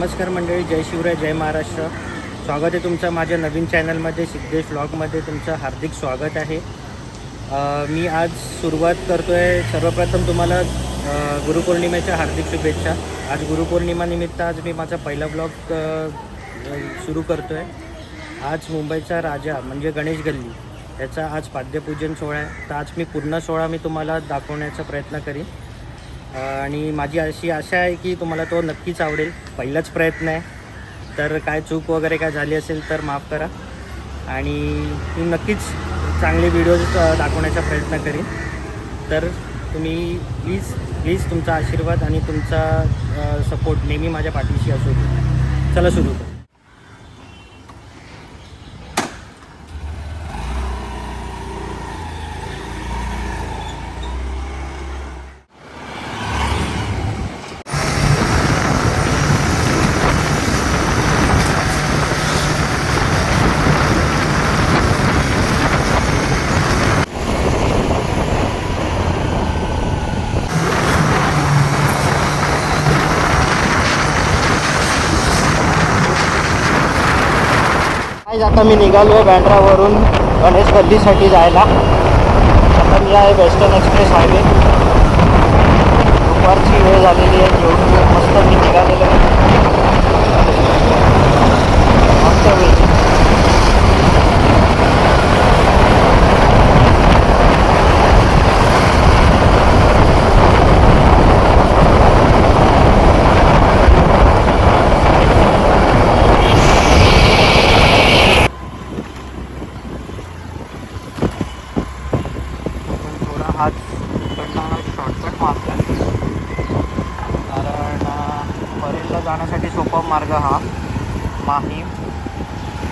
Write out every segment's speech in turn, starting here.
नमस्कार मंडळी जय शिवराय जय महाराष्ट्र. स्वागत आहे तुमचं माझ्या नवीन चॅनलमध्ये सिद्धेश व्लॉगमध्ये तुमचं हार्दिक स्वागत आहे. मी आज सुरुवात करतो आहे सर्वप्रथम तुम्हाला गुरुपौर्णिमेच्या हार्दिक शुभेच्छा. आज गुरुपौर्णिमानिमित्त आज मी माझा पहिला ब्लॉग सुरू करतो आहे आज मुंबईचा राजा म्हणजे गणेश गल्ली याचा आज पाद्यपूजन सोहळा आहे. तर आज मी पूर्ण सोहळा मी तुम्हाला दाखवण्याचा प्रयत्न करीन. आणि माझी अशी आशा आहे की तुम्हाला तो नक्कीच आवडेल. पहिलाच प्रयत्न आहे. तर काय चूक वगैरे काय झाली असेल तर माफ करा. आणि मी नक्कीच चांगले व्हिडिओज दाखवण्याचा प्रयत्न करीन. तर तुम्ही प्लीज प्लीज तुमचा आशीर्वाद आणि तुमचा सपोर्ट नेहमी माझ्या पाठीशी असू चला सुरू. आज आता मी निघालो आहे बँड्रावरून गणेश गल्लीसाठी जायला. आता मी आहे वेस्टर्न एक्सप्रेस हायवे दुपारची वेळ झालेली आहे जेवढी मस्त मी निघालेलो आहे. मस्त वेळ पण थोडा हात इकडनं शॉर्टकट मारतो कारण अं, परेलला जाण्यासाठी सोपा मार्ग हा माहीम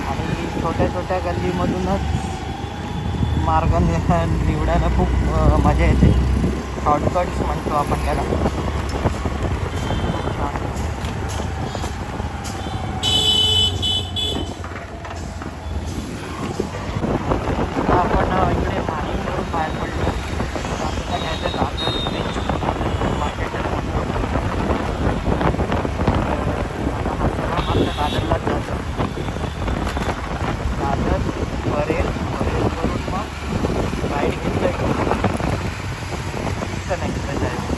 आणि छोट्या गल्लीमधूनच मार्ग निवडायला खूप मजा येते. शॉर्टकट्स म्हणतो आपण त्याला आता आपण अ, इकडे माहीमवरून बाहेर पडलो आपल्याला घ्यायचं दादर ब्रिज मार्केट आता हा सर्व मार्ग दादरलाच जातो दादर परेल परेलवरून मग राईड घेतलं की नेक्स्ट जायचं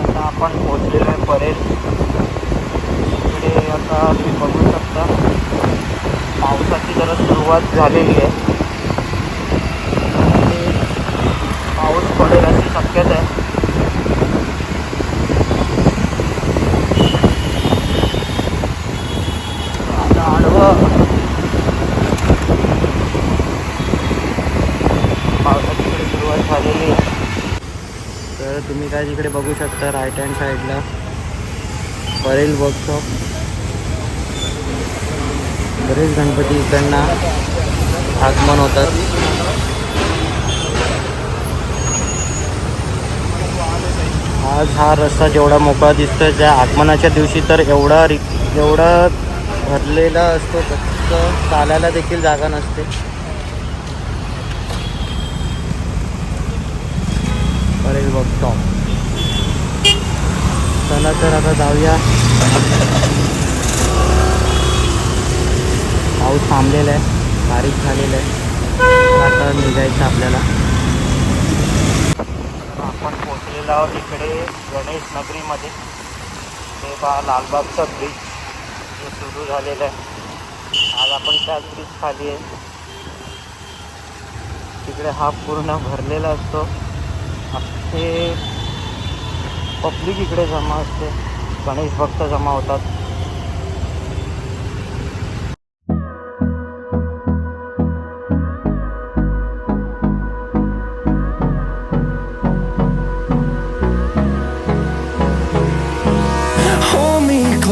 आता आपण पोहोचलेलो आहे परेल इकडे आता तुम्ही बघू शकता पावसाची जरा सुरुवात झालेली आहे. आणि पाऊस पडेल अशी शक्यता आहे. आता सुरुवात झालेली आहे. तर तुम्ही काय तिकडे बघू शकता राईट हँड साईडला परेल वर्कशॉप बरेच गणपती इकडनं आगमन होतात. आज हा रस्ता जेवढा मोकळा दिसतोय त्या आगमनाच्या दिवशी तर एवढा रि एवढा भरलेला असतो फक्त चालायला देखील जागा नसते. बरेच बघतो. चला तर आता जाऊया. पाऊस थांबलेला आहे बारीक झालेला आहे. आता निघायचं आपल्याला. आपण पोचलेलो आहोत इकडे गणेश नगरीमध्ये. हे पहा लालबागचा ब्रिज हे सुरू झालेलं आहे. आज आपण त्याच ब्रिज खाली आहे. तिकडे हा पूर्ण भरलेला असतो. हे पब्लिक इकडे जमा असते. गणेश भक्त जमा होतात.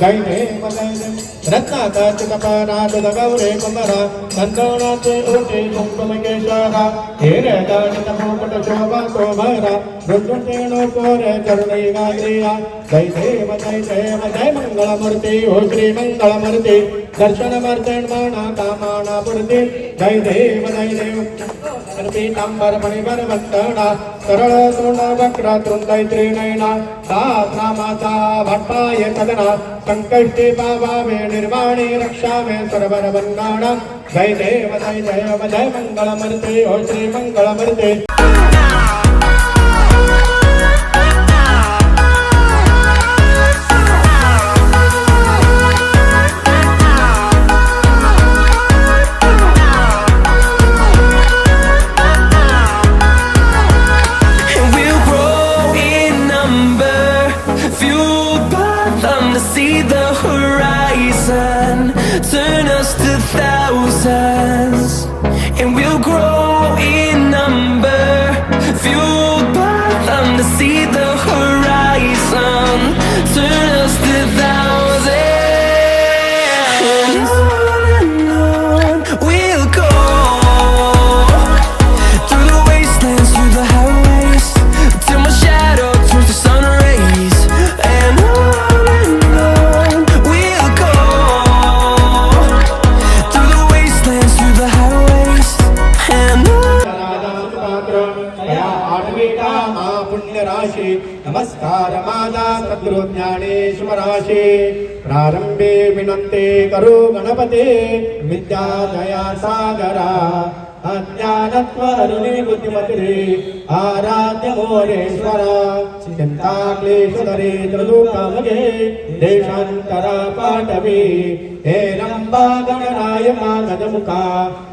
ಗೈಡೆ ಮಲೈದೆ ರತ್ನ ಕಾಚಿಕಪಾರಾಟದ ಗೌರೇ ಕುಮರ ಸಂದೋಣಾಚೆ ಊಟಿ ಕುಂಕುಮಕೇಶ್ವರ ಹಿರೇ ದಾಟಿತ ಮೂಕಟ ಶೋಭ ಕುಮಾರ ರುದ್ರತೇಣು ಕೋರೆ ಕರುಣೈಗಾಗ್ರಿಯ జై దేవ జై దేవ జయ మంగళమూర్తి ఓ శ్రీ మంగళమూర్తి దర్శన మర్దణ కామాణ పురతి జై దేవ జయ దేవ పీతాంబర మణివర వందన సరళ తృణ వక్ర తృందై త్రినయన దాత్నా మాతా భట్టాయ తదన సంకష్టి భావామే నిర్వాణి రక్షామే సర్వర వందన జయ దేవ జయ దేవ జయ మంగళమూర్తి ఓ Shri మంగళమూర్తి see the horizon, turn us to thousands. प्रारंभे विनंते करो गणपते विद्या दया सागरा अज्ञानत्व अरुणे बुद्धिमतिरे आराध्य मोरेश्वरा चिंता क्लेश दरे त्रिदुःखमगे देशांतरा पाठवी हे रंबा गणराय मागधमुखा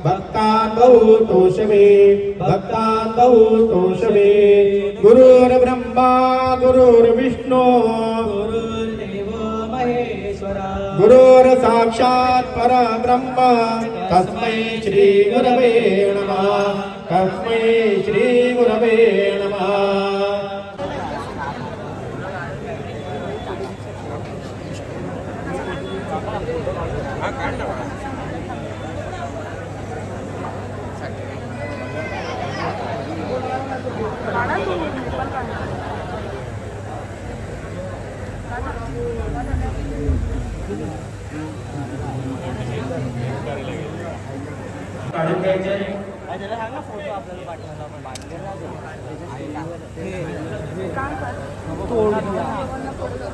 भक्तान् बहु तोषवे भक्तान् बहु तोषवे गुरुर्ब्रह्मा गुरुर्विष्णू गुरुर् साक्षात परब्रह्म। तस्मै श्री गुरवे नमः। तस्मै श्री गुरवे नमः।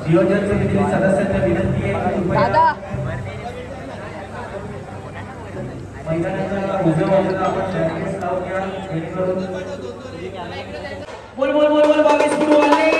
नियोजन समितीतील सदस्यांना विनंती आहे मैदानाच्या उजव्या बाजूला आपण जेणेकरून बोल बोल बोल बोल बावीस गुरु वाले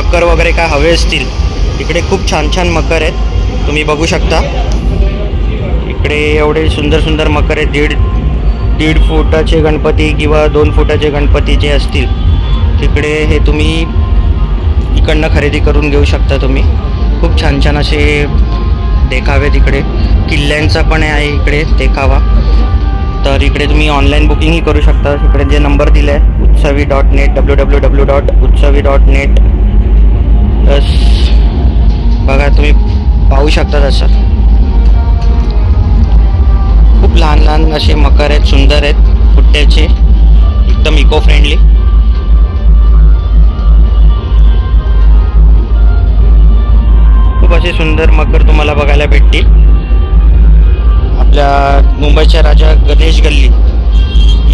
मकर वगैरे काय हवे असतील इकडे खूप छान छान मकर आहेत. तुम्ही बघू शकता. इकडे एवढे सुंदर सुंदर मकर आहेत. दीड दीड फुटाचे गणपती किंवा दोन फुटाचे गणपती जे असतील तिकडे हे तुम्ही इकडनं खरेदी करून घेऊ शकता तुम्ही. खूप छान छान असे देखावे तिकडे. किल्ल्यांचा पण आहे इकडे देखावा. तर इकडे तुम्ही ऑनलाईन बुकिंगही करू शकता. इकडे जे नंबर दिला आहे Utsavi dot net W W W dot Utsavi dot net बस बघा तुम्ही पाहू शकता तसं. खूप लहान लहान असे मकर आहेत सुंदर आहेत पुट्ट्याचे एकदम इको फ्रेंडली खूप असे सुंदर मकर तुम्हाला बघायला भेटतील. आपल्या मुंबईच्या राजा गणेश गल्ली.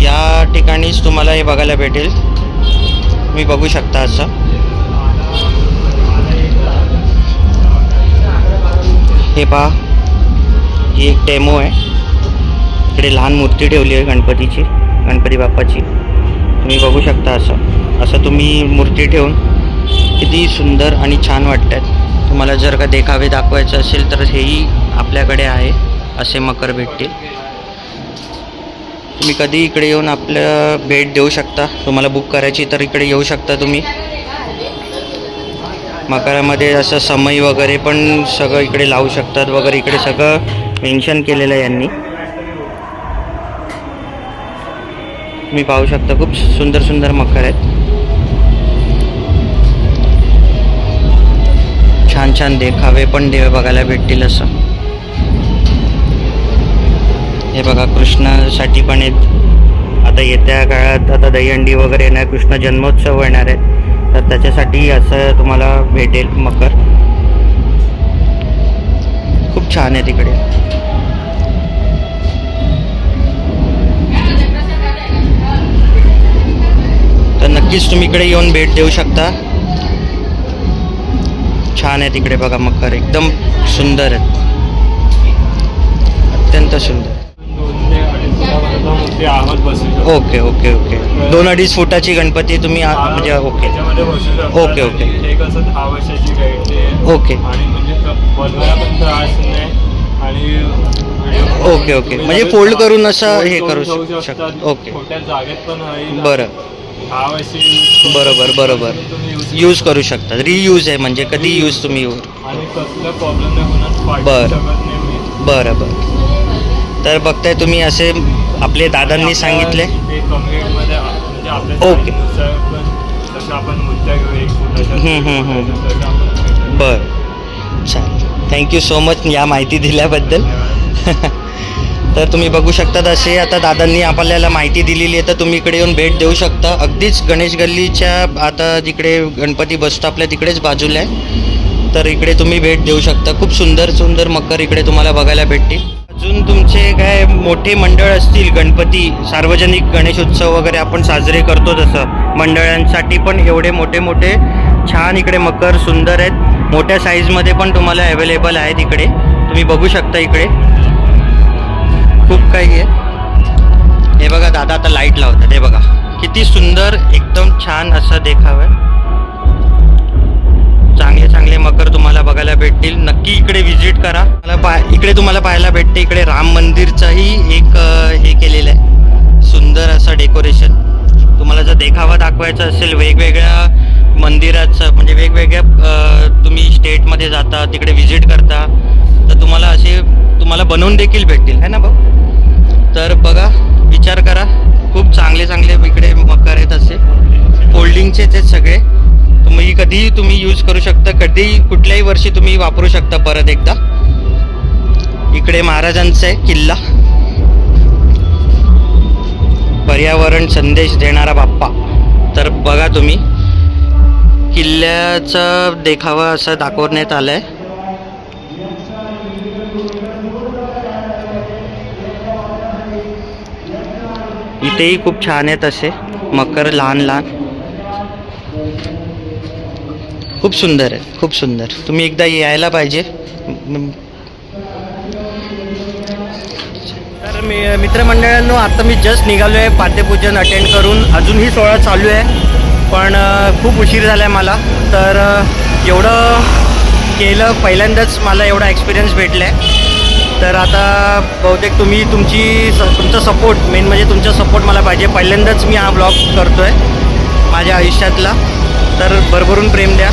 या ठिकाणीच तुम्हाला हे बघायला भेटेल. तुम्ही बघू शकता असं. हे पहा ही एक डेमो आहे. इकडे लहान मूर्ती ठेवली आहे गणपतीची गणपती बाप्पाची. तुम्ही बघू शकता असं. असं तुम्ही मूर्ती ठेवून किती सुंदर आणि छान वाटतात तुम्हाला जर का देखावे दाखवायचं असेल तर हेही आपल्याकडे आहे असे मकर भेटतील. तुम्ही कधी इकडे येऊन आपलं भेट देऊ शकता. तुम्हाला बुक करायची तर इकडे येऊ शकता तुम्ही. मकरामध्ये असं समई वगैरे पण सगळं इकडे लावू शकतात वगैरे इकडे सगळं मेन्शन केलेलं आहे यांनी. तुम्ही पाहू शकता खूप सुंदर सुंदर मकर आहेत. छान छान देखावे पण दे बघायला भेटतील असं. हे बघा कृष्णासाठी पण आहेत. आता येत्या काळात आता दहीहंडी वगैरे येणार कृष्ण जन्मोत्सव येणार आहे. तर त्याच्यासाठी असं तुम्हाला भेटेल मकर. खूप छान आहे तिकडे. तर नक्कीच तुम्ही इकडे येऊन भेट देऊ शकता. छान आहे तिकडे बघा मकर. एकदम सुंदर आहेत अत्यंत सुंदर. फुटापर्यंत मूर्ती आवाज बसू शकतो ओके ओके. ओके दोन अडीच फुटाची गणपती तुम्ही आ- म्हणजे ओके. त्याच्यामध्ये बसू शकतो ओके, ओके. कसं दहा वर्षाची गाईड ते ओके. आणि म्हणजे क- बनवायला पण त्रास नाही आणि video- ओके, ओके. तुम्ही म्हणजे लगेच पा- करून असं हे करून करू ठेवू शक- शकतात. शकता. ओके. छोट्या जागेत पण होईल बरं. वर्षी बरोबर बरोबर. तुम्ही use यूज करू शकता. रियूज आहे म्हणजे. कधी यूज तुम्ही यूज आणि कसला प्रॉब्लेम नाही होणार. फाटू बरं. शकत नाही मी. बरं बरं. तर बघताय तुम्ही असे आपले दादांनी सांगितले. म्हणजे ओके. बरं. छान. थँक्यू सो मच या माहिती दिल्याबद्दल. तर तुम्ही बघू शकतात असे आता दादांनी आपल्याला माहिती दिलेली आहे तर तुम्ही इकडे येऊन भेट देऊ शकता. अगदीच गणेश गल्लीच्या आता जिकडे गणपती बसतो आपल्या तिकडेच बाजूला आहे. तर इकडे तुम्ही भेट देऊ शकता. खूप सुंदर सुंदर मकर इकडे तुम्हाला बघायला भेटतील. अजून तुमचे काय मोठे मंडळ असतील गणपती सार्वजनिक गणेशोत्सव वगैरे आपण साजरे करतो तसं. मंडळांसाठी पण एवढे मोठे मोठे छान इकडे मकर सुंदर आहेत. मोठ्या साईजमध्ये पण तुम्हाला अवेलेबल आहेत इकडे. तुम्ही बघू शकता इकडे. खूप काही आहे. हे बघा दादा आता लाइट लावतात. हे बघा. किती सुंदर एकदम छान असं देखाव आहे. बघायला भेटतील. नक्की इकडे व्हिजिट करा. मला पा इकडे तुम्हाला पाहायला भेटते. इकडे राम मंदिरचाही एक हे केलेलं आहे. सुंदर असं डेकोरेशन तुम्हाला जर देखावा दाखवायचा असेल वेगवेगळ्या मंदिराचं म्हणजे वेगवेगळ्या तुम्ही स्टेटमध्ये जाता तिकडे व्हिजिट करता तर तुम्हाला असे तुम्हाला बनवून देखील भेटतील. है ना भाऊ? तर बघा विचार करा. खूप चांगले चांगले इकडे मकर आहेत असे. फोल्डिंगचेच आहेत सगळे. कधीही तुम्ही यूज करू शकता कधीही कुठल्याही वर्षी तुम्ही वापरू शकता परत एकदा. इकडे महाराजांचा आहे किल्ला. पर्यावरण संदेश देणारा बाप्पा. तर बघा तुम्ही किल्ल्याचा देखावा असं दाखवण्यात आलं आहे इथेही खूप छान आहेत असे मकर लहान लहान. खूप सुंदर आहे खूप सुंदर. तुम्ही एकदा यायला पाहिजे. तर मी मित्रमंडळांनो आता मी जस्ट निघालो आहे पाद्यपूजन अटेंड करून. अजूनही सोहळा चालू आहे पण खूप उशीर झाला आहे मला. तर एवढं केलं पहिल्यांदाच मला एवढा एक्सपिरियन्स भेटला आहे तर आता बहुतेक तुम्ही तुमची स तुमचा सपोर्ट मेन म्हणजे तुमचा सपोर्ट मला पाहिजे. पहिल्यांदाच मी हा ब्लॉग करतो आहे माझ्या आयुष्यातला. तर भरभरून प्रेम द्या.